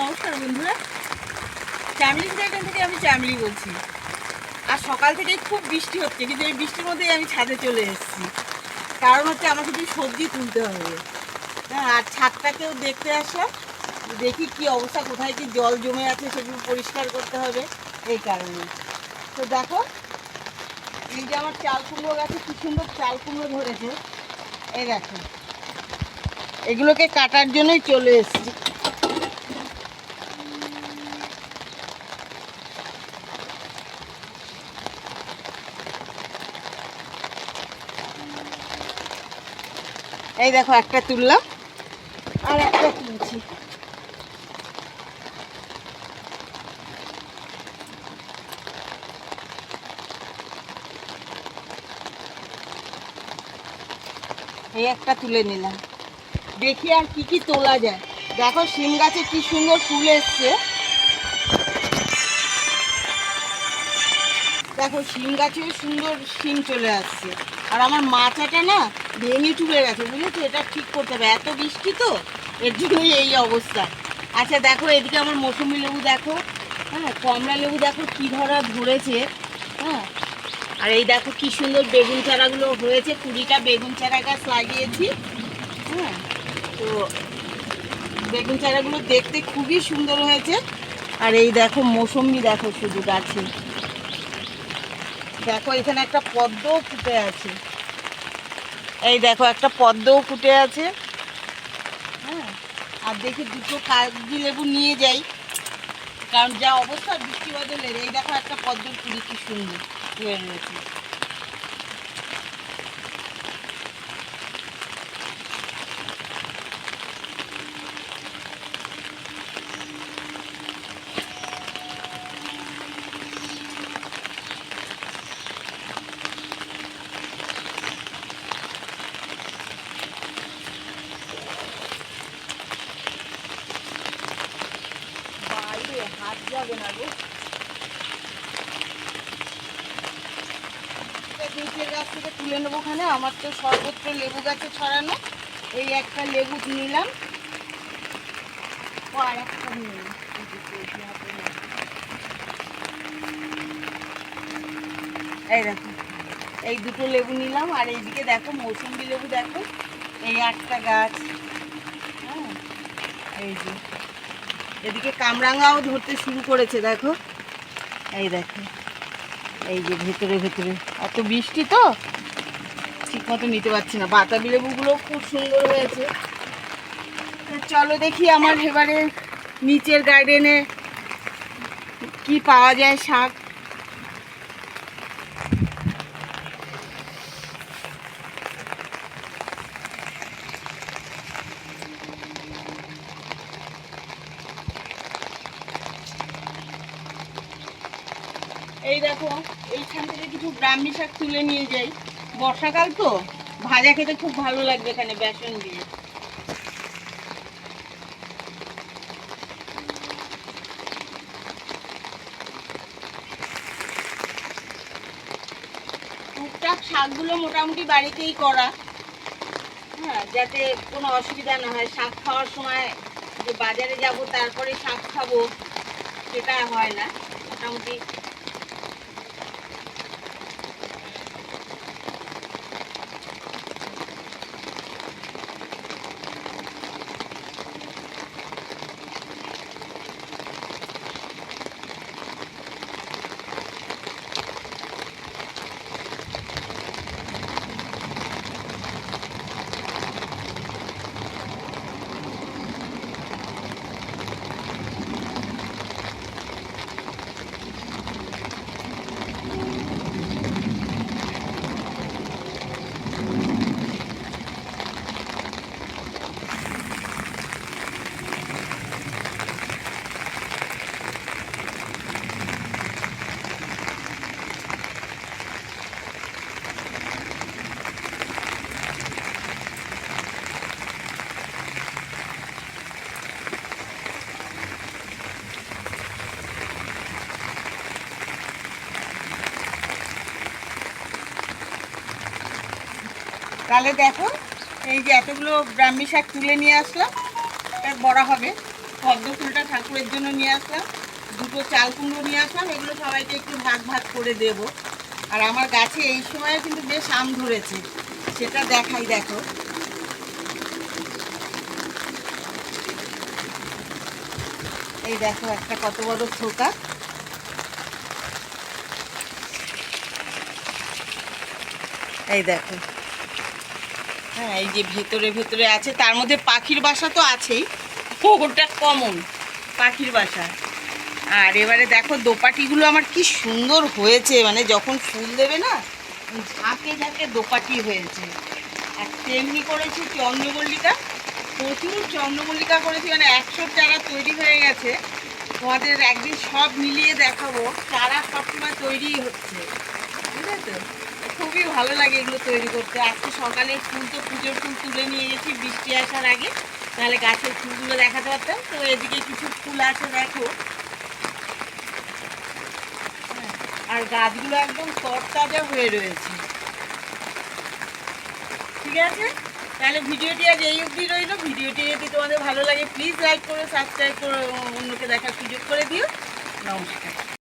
নমস্কার বন্ধুরা। চামলিং গার্ডেন থেকে আমি চামলি বলছি। আর সকাল থেকেই খুব বৃষ্টি হচ্ছে, কিন্তু এই বৃষ্টির মধ্যেই আমি ছাদে চলে এসেছি। কারণ হচ্ছে আমাকে কিছু সবজি তুলতে হবে। হ্যাঁ আর ছাদটাকেও দেখতে আসলাম। দেখি কি অবস্থা, কোথায় কি জল জমে আছে সেগুলো পরিষ্কার করতে হবে এই কারণে। তো দেখো, এই যে আমার চাল কুমড়ো গাছে কি সুন্দর চাল কুমড়ো ধরেছে। এই দেখো, এগুলোকে কাটার জন্যই চলে এসেছি। এই দেখো, একটা তুললাম আর একটা তুলছি। এই একটা তুলে নিলাম। দেখি আর কি কি তোলা যায়। দেখো, শিম গাছে কি সুন্দর ফুল এসছে। দেখো, শিম গাছেও সুন্দর শিম চলে আসছে। আর আমার মাচাটা না ভেঙে চুলে গেছে, বুঝেছ? এটা ঠিক করতে হবে। এত বৃষ্টি তো, এর জন্যই এই অবস্থা। আচ্ছা দেখো, এদিকে আমার মৌসুমি লেবু দেখো। হ্যাঁ কমলা লেবু দেখো, কি ধরা ধরেছে। হ্যাঁ আর এই দেখো, কি সুন্দর বেগুন চারাগুলো হয়েছে। কুড়িটা বেগুন চারা গাছ লাগিয়েছি। হ্যাঁ তো বেগুন চারাগুলো দেখতে খুবই সুন্দর হয়েছে। আর এই দেখো, মৌসুমি দেখো শুধু গাছে। দেখো, এখানে একটা পদ্মও ফুটে আছে। এই দেখো, একটা পদ্মও ফুটে আছে। হ্যাঁ আর দেখি দুটো কাগজি লেবু নিয়ে যাই। কারণ যা অবস্থা বৃষ্টি বদলের, এই দেখো একটা পদ্মর কুড়ি কি সুন্দর রয়েছে বাইরে হাত যাবে না গো নিচের গাছ তুলে নেব ওখানে, আমার তো সর্বত্র লেবু গাছে ছড়ানো। এই একটা লেবু নিলাম। ও আর একটা নিয়ে। এই দেখো, এই দুটো লেবু নিলাম। আর এইদিকে দেখো, মৌসুম্বি লেবু দেখো, এই একটা গাছ। হ্যাঁ এই যে। এদিকে কামরাঙাও ধরতে শুরু করেছে, দেখো। এই দেখো। এই যে ভেতরে ভেতরে। এত বৃষ্টি তো? ঠিক মতো নিতে পারছি না। বাতাবি লেবুগুলো খুব সুন্দর হয়েছে। চলো দেখি আমার এবারে নিচের গার্ডেনে কি পাওয়া যায় শাক। এই দেখো, এইখান থেকে কিছু ব্রাহ্মী শাক তুলে নিয়ে যাই। বর্ষাকাল তো, ভাজা খেতে খুব ভালো লাগবে এখানে বেসন দিয়ে। টুকটাক শাকগুলো মোটামুটি বাড়িতেই করা। হ্যাঁ যাতে কোনো অসুবিধা না হয়। শাক খাওয়ার সময় যে বাজারে যাব, তারপরে শাক খাব, সেটা হয় না। মোটামুটি তাহলে দেখো, এই যে এতগুলো ব্রাহ্মী শাক তুলে নিয়ে আসলাম। এটা বড়া হবে। পদ্ম ফুলটা ঠাকুরের জন্য নিয়ে আসলাম। দুটো চাল কুমড়ো নিয়ে আসলাম। এগুলো সবাইকে একটু ভাগ ভাগ করে দেব। আর আমার গাছে এই সময় কিন্তু বেশ আম ধরেছে। সেটা দেখাই দেখো। এই দেখো, একটা কত বড় থোকা। এই দেখো। হ্যাঁ এই যে ভেতরে ভেতরে আছে তার মধ্যে পাখির বাসা তো আছেই। ওটা কমন পাখির বাসা। আর এবারে দেখো দোপাটিগুলো আমার কি সুন্দর হয়েছে মানে যখন ফুল দেবে না ঝাঁকে ঝাঁকে দোপাটি হয়েছে। আর তেমনি করেছি চন্দ্রমল্লিকা প্রচুর চন্দ্রমল্লিকা করেছি মানে একশো চারা তৈরি হয়ে গেছে। তোমাদের একদিন সব মিলিয়ে দেখাবো চারা সবসময় তৈরি হচ্ছে। বুঝলে তো? খুবই ভালো লাগে এগুলো তৈরি করতে। আজকে সকালে ফুল তো পুজোর ফুল তুলে নিয়ে গেছি, বৃষ্টি আসার আগে। তাহলে গাছের ফুলগুলো দেখাতে পারতাম। তো এদিকে কিছু ফুল আছে, দেখো। আর গাছগুলো একদম তরতাজা হয়ে রয়েছে। ঠিক আছে? তাহলে ভিডিওটি আজ এই অবধি রইল। ভিডিওটি যদি তোমাদের ভালো লাগে প্লিজ লাইক করো সাবস্ক্রাইব করো অন্যকে দেখার সুযোগ করে দিও। নমস্কার।